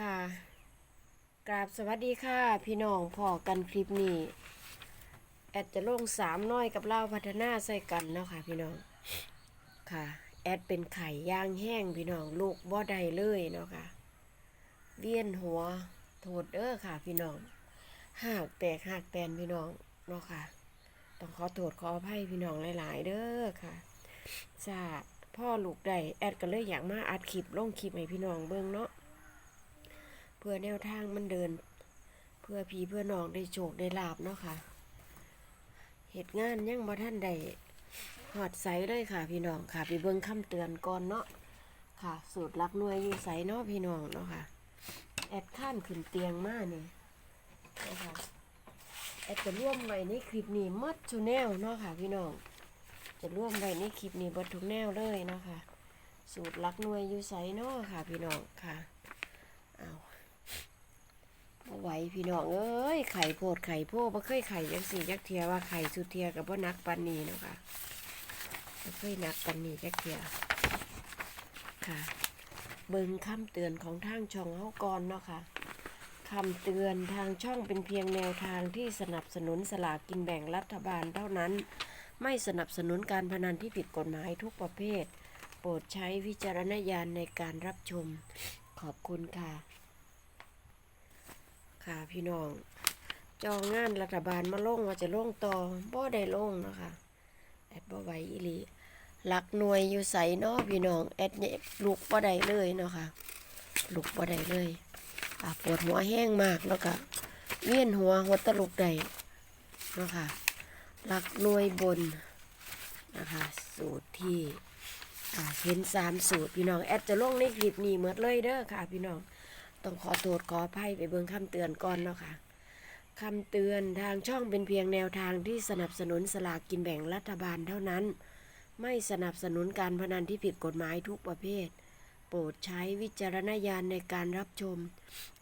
ค่ะกราบสวัสดีค่ะ พี่น้องพอกันคลิปนี้ แอดจะลงสามน้อยกับเล่าพัฒนาใส่กันเนาะค่ะ พี่น้องค่ะ แอดเป็นไข่ย่างแห้งพี่น้องลูกบ่ได้เลยเนาะค่ะ เวียนหัวโทษเด้อค่ะ พี่น้องหากแตกหากแตนพี่น้องเนาะค่ะ ต้องขอโทษขออภัยพี่น้องหลาย ๆ เด้อค่ะจ้าพ่อลูกได้แอดก็เลยอยากมาอัดคลิปลงคลิปให้พี่น้องเบิ่งเนาะ เพื่อแนวทางมันเดิน เพื่อพี่เพื่อน้องได้โชคได้ลาบเนาะค่ะเหตุงานยังบ่ท่านได้หอดใสเลยค่ะ พี่น้องค่ะไปเบิ่งคำเตือนก่อนเนาะค่ะ สูตรลักหน่วยอยู่ใสเนาะพี่น้องเนาะค่ะ แอดข้านขึ้นเตียงมากนี่นะคะแอดจะร่วมไว้ในคลิปนี้หมดทุกแนวเนาะค่ะ พี่น้องจะร่วมไว้ในคลิปนี้เบดทุกแนวเลยเนาะค่ะ สูตรลักหน่วยอยู่ใสเนาะค่ะ พี่น้องค่ะ ไหวพี่น้องเอ้ยไข่โพดไข่โพดบ่เคยไข่ยังสี่ยักเทียว่าไข่สุดเทียกับบ่นักปันนีเนาะค่ะบ่เคยนักปันนียักเทียค่ะ เบิ่งคำเตือนของทางช่องเฮาก่อนเนาะค่ะคำเตือนทางช่องเป็นเพียงแนวทางที่สนับสนุนสลากกินแบ่งรัฐบาลเท่านั้น ไม่สนับสนุนการพนันที่ผิดกฎหมายทุกประเภท โปรดใช้วิจารณญาณในการรับชม ขอบคุณค่ะ ค่ะพี่น้อง จองงานรัฐบาลมาลงว่าจะลงต่อบ่ได้ลงนะคะแอดบ่ไหวอีหลีหลักหน่วยอยู่ใสเนาะพี่น้องแอดเนี่ยลุกบ่ได้เลยเนาะค่ะลุกบ่ได้เลยปวดหัวแห้งมากแล้วก็เวียนหัวหัวตลุกได้เนาะค่ะหลักหน่วยบนนะคะสูตรที่เห็นสามสูตรพี่น้องแอดจะลงในคลิปนี้เหมือนเลยเด้อค่ะพี่น้อง ต้องขอโทษขออภัยไปเบิ่งคำเตือนก่อนเนาะค่ะคำเตือนทางช่องเป็นเพียงแนวทางที่สนับสนุนสลากกินแบ่งรัฐบาลเท่านั้น ไม่สนับสนุนการพนันที่ผิดกฎหมายทุกประเภท โปรดใช้วิจารณญาณในการรับชม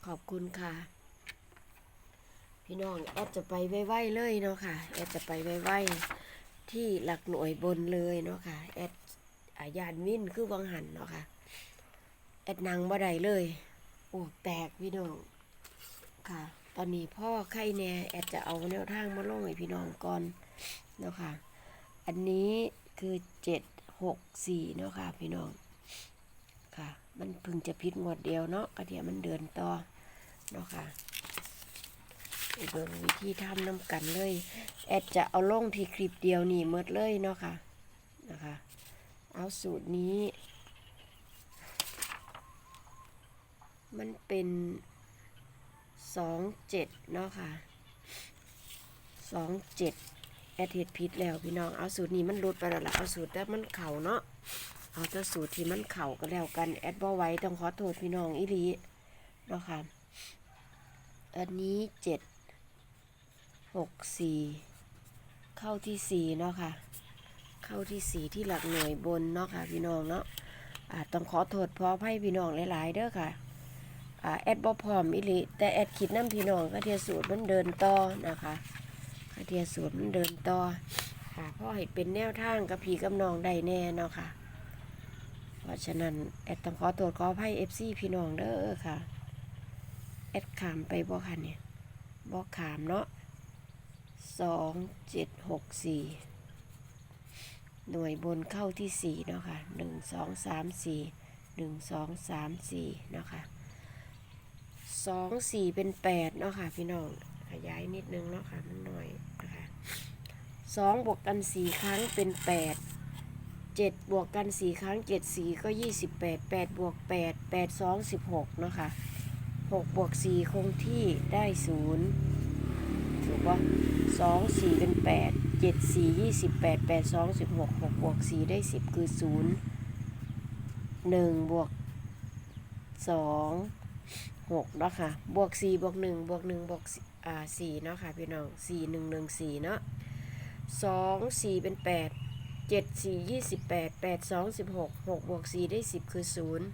ขอบคุณค่ะ พี่น้องแอดจะไปไวๆเลยเนาะค่ะแอดจะไปไวๆที่หลักหน่วยบนเลยเนาะค่ะแอดอายานวินคือวังหันเนาะค่ะแอดนางบ่ได้เลย อวกแตกพี่น้องค่ะ ตอนนี้พ่อไข่แน่แอดจะเอาแนวทางมาลงให้พี่น้องก่อนเนาะค่ะ อันนี้คือเจ็ดหกสี่เนาะค่ะพี่น้องค่ะ มันพิ่งจะพิษงวดเดียวเนาะกระเทียมมันเดินต่อเนาะค่ะไปเบิ่งวิธีทำน้ำกันเลย แอดจะเอาลงที่คลิปเดียวนี่หมดเลยเนาะค่ะนะคะ เอาสูตรนี้ มันเป็นสองเจ็ดเนาะค่ะสองเจ็ดแอดเห็ดผิดแล้วพี่น้องเอาสูตรนี้มันลดไปแล้วล่ะเอาสูตรแต่มันเข่าเนาะเอาแต่สูตรที่มันเข่าก็แล้วกันแอดบ่ไว้ต้องขอโทษพี่น้องอีลีเนาะค่ะอันนี้เจ็ดหกสี่เข้าที่สี่เนาะค่ะ เข้าที่สี่ที่หลักหน่วยบนเนาะค่ะพี่น้องเนาะอ่าต้องขอโทษเพราะให้พี่น้องหลาย ๆ เด้อค่ะ แอดบ่พร้อมอิลิแต่แอดคิดน้ำพี่น้องก็เทียสูตรมันเดินต่อนะคะก็เทียสูตรมันเดินต่อค่ะเพราะให้เป็นแนวทางกับพี่กับน้องได้แน่เนาะค่ะ เพราะฉะนั้นแอดต้องขอโทษขออภัยเอฟซีพี่น้องเด้อค่ะ แอดขามไปบ่ค่ะเนี่ยบ่ขามเนาะสองเจ็ดหกสี่หน่วยบนเข้าที่สี่เนาะค่ะหนึ่งสองสามสี่หนึ่งสองสามสี่เนาะค่ะ สองสี่เป็นแปดเนาะค่ะพี่น้องขยายนิดนึงเนาะค่ะมันหน่อยนะคะสองบวกกันสี่ครั้งเป็นแปดเจ็ดบวกกันสี่ครั้งเจ็ดสี่ก็ยี่สิบแปดแปดบวกแปดแปดสองสิบหกเนาะค่ะหกบวกสี่คงที่ได้ศูนย์ถูกปะสองสี่เป็นแปดเจ็ดสี่ยี่สิบแปดแปดสองสิบหกหกบวกสี่ได้สิบคือศูนย์หนึ่งบวกสอง หกเนาะค่ะ บวกสี่บวกหนึ่งบวกหนึ่งบวกสี่อ่าสี่เนาะค่ะพี่น้องสี่หนึ่งหนึ่งสี่เนาะสองสี่เป็นแปดเจ็ดสี่ยี่สิบแปดแปดสองสิบหกหกบวกสี่ได้สิบคือศูนย์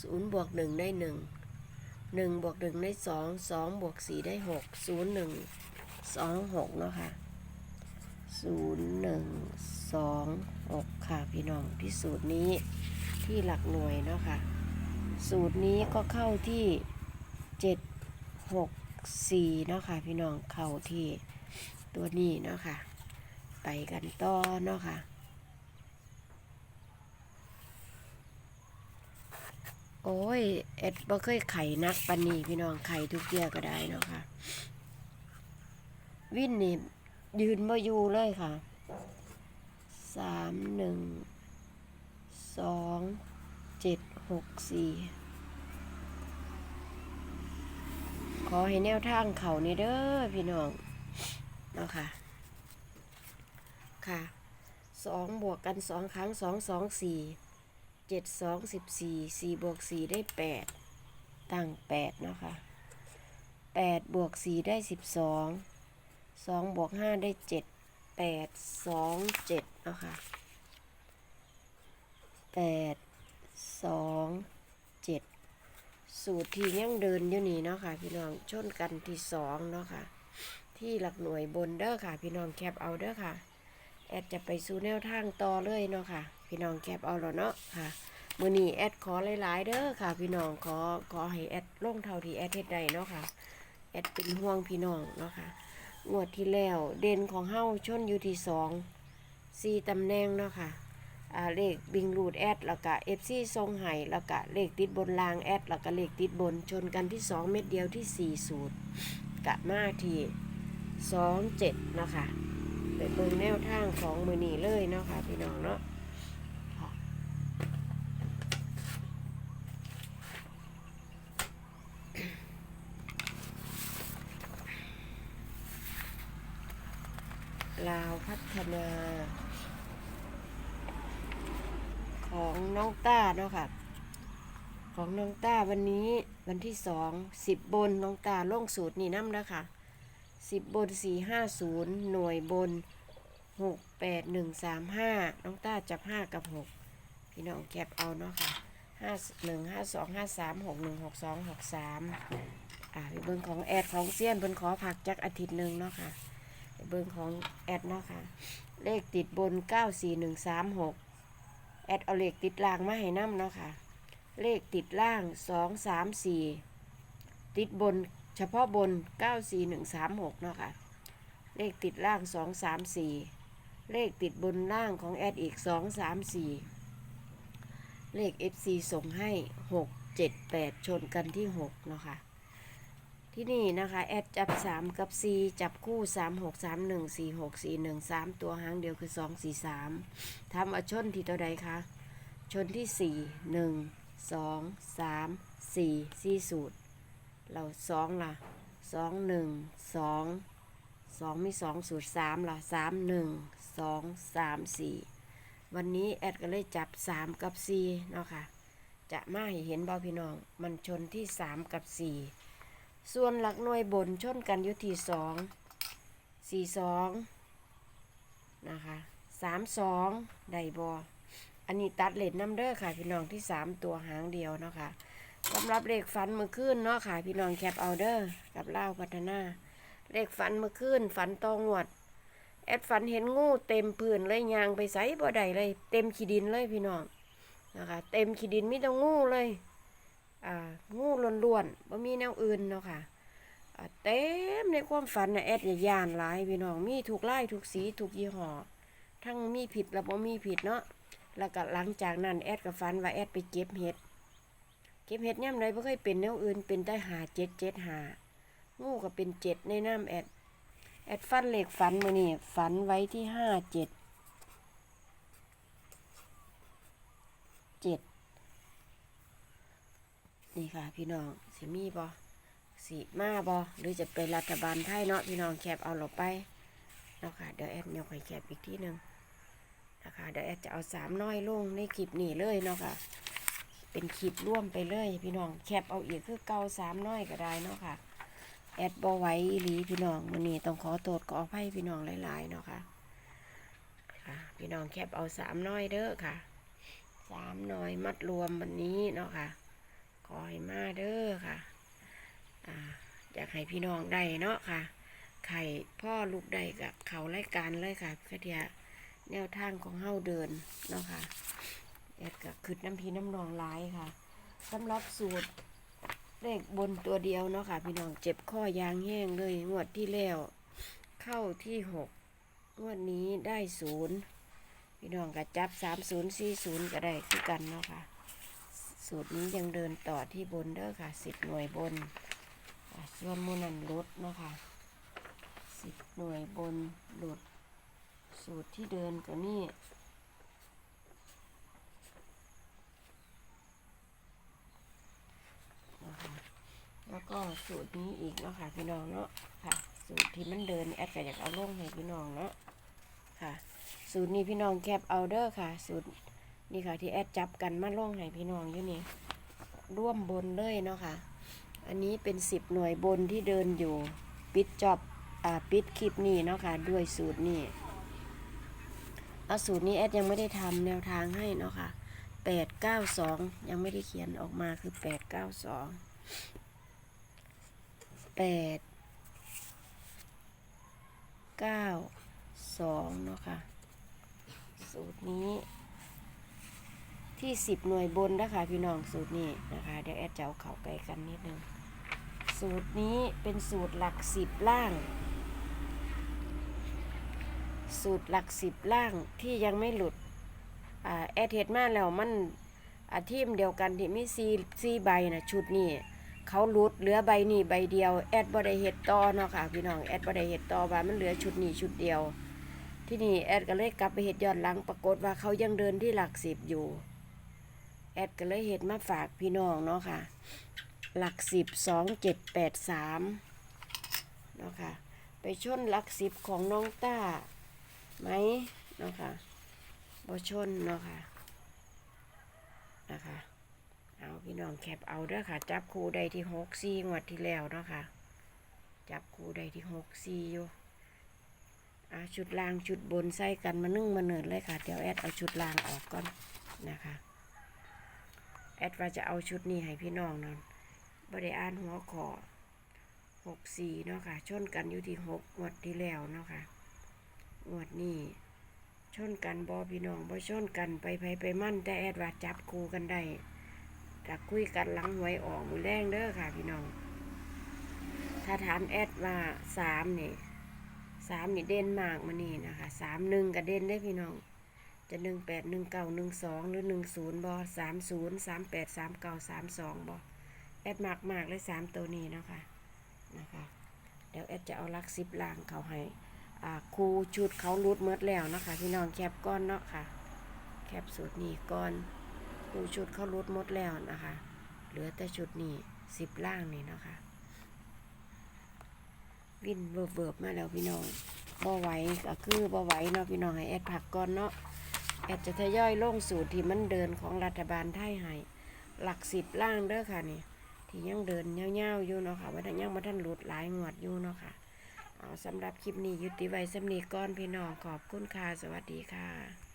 ศูนย์บวกหนึ่งได้หนึ่งหนึ่งบวกหนึ่งได้สองสองบวกสี่ได้หกศูนย์หนึ่งสองหกเนาะค่ะศูนย์หนึ่งสองหกค่ะพี่น้องที่สูตรนี้ที่หลักหน่วยเนาะค่ะ สูตรนี้ก็เข้าที่เจ็ดหกสี่เนาะค่ะพี่น้องเข้าที่ตัวนี้เนาะค่ะ ไปกันต่อเนาะค่ะ โอ้ย เอ็ดบ่เคยไข่นักปันนี้พี่น้องไข่ทุกเดียก็ได้เนาะค่ะ วินนี่ยืนมาอยู่เลยค่ะสามหนึ่งสอง เจ็ดหกสี่ขอให้แนวทางเขานี่เด้อพี่น้องเนาะค่ะ ค่ะสองบวกกันสองครั้งสองสองสี่เจ็ดสองสิบสี่สี่บวกสี่ได้แปดตั้งแปดเนาะค่ะแปดบวกสี่ได้สิบสองสองบวกห้าได้เจ็ดแปดสองเจ็ดเนาะค่ะแปด สองเจ็ดสูตรที่ยังเดินอยู่นี่เนาะค่ะ พี่น้องชนกันที่สองเนาะค่ะ ที่หลักหน่วยบนเด้อค่ะ พี่น้องแคปเอาเด้อค่ะ แอดจะไปสู่แนวทางต่อเลยเนาะค่ะ พี่น้องแคปเอาแล้วเนาะค่ะมือนี้แอดขอหลายๆ เด้อค่ะ พี่น้องขอขอให้แอดลงเท่าที่แอดเฮ็ดได้เนาะค่ะ แอดเป็นห่วงพี่น้องเนาะค่ะงวดที่แล้วเด่นของเฮ้าชนอยู่ที่สองสี่ตำแหน่งเนาะค่ะอ่า เลขบิงรูดแอดแล้วก็เอฟซีทรงไห้แล้วก็เลขติดบนรางแอดแล้วก็เลขติดบนชนกันที่สองเม็ดเดียวที่สี่สูตรกะมาที่สองเจ็ดนาะค่ะไปเบิ่งแนวทางของมือนีเลยเนาะค่ะพี่น้องเนาะลาวพัฒนา ของน้องต้าเนาะค่ะ ของน้องต้าวันนี้วันที่สองสิบบนน้องต้าล่งสูตรนี่น้ำนะคะสิบบนสี่ห้าศูนย์หน่วยบนหกแปดหนึ่งสามห้าน้องต้าจับห้ากับหกพี่น้องแคปเอาเนาะค่ะห้าหนึ่งห้าสองห้าสามหกหนึ่งหกสองหกสามอ่าเบิ้งของแอดของเซียนเพิ่นขอผักจักอาทิตย์หนึ่งเนาะค่ะเบิ้งของแอดเนาะค่ะ เลขติดบนเก้าสี่หนึ่งสามหก แอดเอาเลขติดล่างมาให้น้ำเนาะค่ะ เลขติดล่างสองสามสี่ติดบนเฉพาะบน94136เนาะค่ะ เลขติดล่าง234เลขติดบนล่างของแอดอีก234เลข FC ส่งให้6 7 8ชนกันที่6เนาะค่ะ ที่นี่นะคะ แอดจับ 3 กับ 4 จับคู่ 3 6 3 1 4 6 4 1 3 ตัวหางเดียวคือ 2 4 3ทำอาชนที่ตัวใดคะ ชนที่ 4 1 2 3 4 4 สูตร เราสองล่ะสองหนึ่งสองสองมีสองสูตรสามล่ะสามหนึ่งสองสามสี่วันนี้แอดก็เลยจับสามกับสี่เนาะค่ะ จะมาให้เห็นบ่พี่น้อง มันชนที่สามกับสี่ ส่วนหลักหน่วยบนชนกันอยู่ที่สองสี่สองนะคะสามสองได้บออันนี้ตัดเลนน้ำเด้อค่ะ พี่น้องที่สามตัวหางเดียวเนาะค่ะสำหรับเลขฝันเมื่อคืนเนาะค่ะ พี่น้องแคปเอาเดอร์กับเล่าพัฒนา เลขฝันเมื่อคืนฝันตองวด แอดฝันเห็นงูเต็มพื้นเลยยางไปใส่บ่ไดเลย เต็มขี้ดินเลยพี่น้องนะคะ เต็มขี้ดินมีแต่งูเลย อ่างูล้วนๆบ่มีแนวอื่นเนาะค่ะอ่าเต็มในความฝันนะแอดอย่ายานหลายพี่น้องมีถูกไล่ถูกสีถูกยี่ห้อทั้งมีผิดและบ่มีผิดเนาะแล้วก็หลังจากนั้นแอดก็ฝันว่าแอดไปเก็บเห็ด เก็บเห็ดย่ำไรบ่เคยเป็นแนวอื่นเป็นได้หาเจ็ดเจ็ดหางูก็เป็นเจ็ดในน้ำแอดแอดฟันเหล็กฝันมานี่ฝันไว้ที่ห้าเจ็ดเจ็ด นี่ค่ะ พี่น้องสิมีบอสีมาบอหรือจะเป็นรัฐบาลไทยเนาะพี่น้องแคบเอาเราไปเนาะค่ะเดี๋ยวแอดเนี่ยไปแคบอีกที่หนึ่งนะคะเดี๋ยวแอดจะเอาสามน้อยลงในคลิปนี้เลยเนาะค่ะ เป็นคลิปร่วมไปเลย พี่น้องแคปเอาอีกคือเกาสามน้อยก็ได้เนาะค่ะแอดบอไว้หลีพี่น้องมันนี้ต้องขอโทษขออภัยพี่น้องหลายๆเนาะค่ะค่ะ พี่น้องแคปเอาสามน้อยเด้อค่ะสามน้อยมัดรวมวันนี้เนาะค่ะ อให้มาเด้อค่ะอ่าอยากให้พี่น้องได้เนาะค่ะไข่พ่อลูกได้กับเขารายการเลยค่ะก็เดียแนวทางของเฮาเดินเนาะค่ะแอดกับคืดน้ำพีน้ำนองร้ายค่ะสำหรับสูตรเลขบนตัวเดียวเนาะค่ะ พี่น้องเจ็บข้อยางแห้งเลยงวดที่แล้ว เข้าที่หกงวดนี้ได้ศูนย์พี่น้องก็จับสามศูนย์สี่ศูนย์ก็ได้คือกันเนาะค่ะ สูตรนี้ยังเดินต่อที่บนเด้อค่ะสิบหน่วยบนส่วนมูนันลดเนาะค่ะสิบหน่วยบนหลุด สูตรที่เดินก็นี่แล้วก็สูตรนี้อีกเนาะค่ะพี่น้องเนาะค่ะ สูตรที่มันเดินแอดก็อยากเอาลงให้พี่น้องเนาะค่ะ สูตรนี้พี่น้องแคปเอาเด้อค่ะ สูตร นี่ค่ะที่แอดจับกันมาลงให้พี่น้องอยู่นี่ร่วมบนเลยเนาะค่ะ อันนี้เป็นสิบหน่วยบนที่เดินอยู่ ปิดจอบอ่าปิดคลิปนี้เนาะค่ะด้วยสูตรนี้เอาสูตรนี้แอดยังไม่ได้ทำแนวทางให้เนาะค่ะแปดเก้าสองยังไม่ได้เขียนออกมาคือแปดเก้าสองแปดเก้าสองเนาะค่ะ สูตรนี้ ที่สิบหน่วยบนนะคะพี่น้องสูตรนี้นะคะ เดี๋ยวแอดจะเอาเข่าไกลกันนิดนึง สูตรนี้เป็นสูตรหลักสิบล่าง สูตรหลักสิบล่างที่ยังไม่หลุดแอดเฮ็ดมาแล้วมันอาทีมเดียวกันที่มีซีซีใบนะชุดนี้เขาหลุดเหลือใบนี้ใบเดียวแอดบ่ได้เฮ็ดต่อเนาะค่ะพี่น้องแอดบ่ได้เฮ็ดต่อว่ามันเหลือชุดนี้ชุดเดียว ที่นี่แอดก็เลยกลับไปเฮ็ดย้อนหลังปรากฏว่าเขายังเดินที่หลักสิบอยู่ แอดก็เลยเฮ็ดมาฝากพี่น้องเนาะค่ะ หลักสิบสองเจ็ดแปดสามเนาะค่ะ ไปชนหลักสิบของน้องต้าไหมเนาะค่ะบ่ชนเนาะค่ะนะคะเอาพี่น้องแคปเอาเด้อค่ะ จับคู่ใดที่หกซี่งวดที่แล้วเนาะค่ะ จับคู่ใดที่หกซี่อยู่อะชุดล่างชุดบนใส่กันมานึ่งมาเนิดเลยค่ะ เดี๋ยวแอดเอาชุดล่างออกก่อนนะคะ แอดว่าจะเอาชุดนี้ให้พี่น้องนั่นบ่ได้อ่านหัวขอหกสี่เนาะค่ะ ชนกันอยู่ที่หกงวดที่แล้วเนาะค่ะงวดนี้ชนกันบอพี่น้องบ่ชนกันไปไปไปมั่นแต่แอดว่าจับคู่กันได้แต่คุยกันหลังหวยออกมือแรงเด้อค่ะ พี่น้อง ถ้าถามแอดว่าสามนี่สามนี่เด่นมากมานี่นะคะสามหนึ่งกับเด่นได้พี่น้อง จะหนึ่งแปดหนึ่งเก้าหนึ่งสองหรือหนึ่งศูนย์บอสามศูนย์สามแปดสามเก้าสามสองบอแอดมากมากเลยสามตัวนี้นะคะนะคะเดี๋ยวแอดจะเอาลักซิปล่างเขาให้ครูชุดเขารุดเมดแล้วนะคะพี่น้องแคปก้อนเนาะค่ะ แคปสูตรนี้ก้อนครูชุดเขารุดหมดแล้วนะคะ เหลือแต่ชุดนี้สิบล่างนี่นะคะวินเวิร์บเวิร์บมาแล้วพี่น้องบ่ไหวก็คือบ่ไหวเนาะพี่น้องให้แอดผักก่อนเนาะ อาจะทยอยลงสูตรที่มันเดินของรัฐบาลไทยให้หลักสิบล่างเด้อค่ะนี่ที่ยังเดินเงาๆอยู่เนาะค่ะว่าท่านยังมาท่านหลุดหลายงวดอยู่เนาะค่ะเอาสำหรับคลิปนี้ยุติไว้สำนีก้อนพี่น้องขอบคุณค่ะสวัสดีค่ะ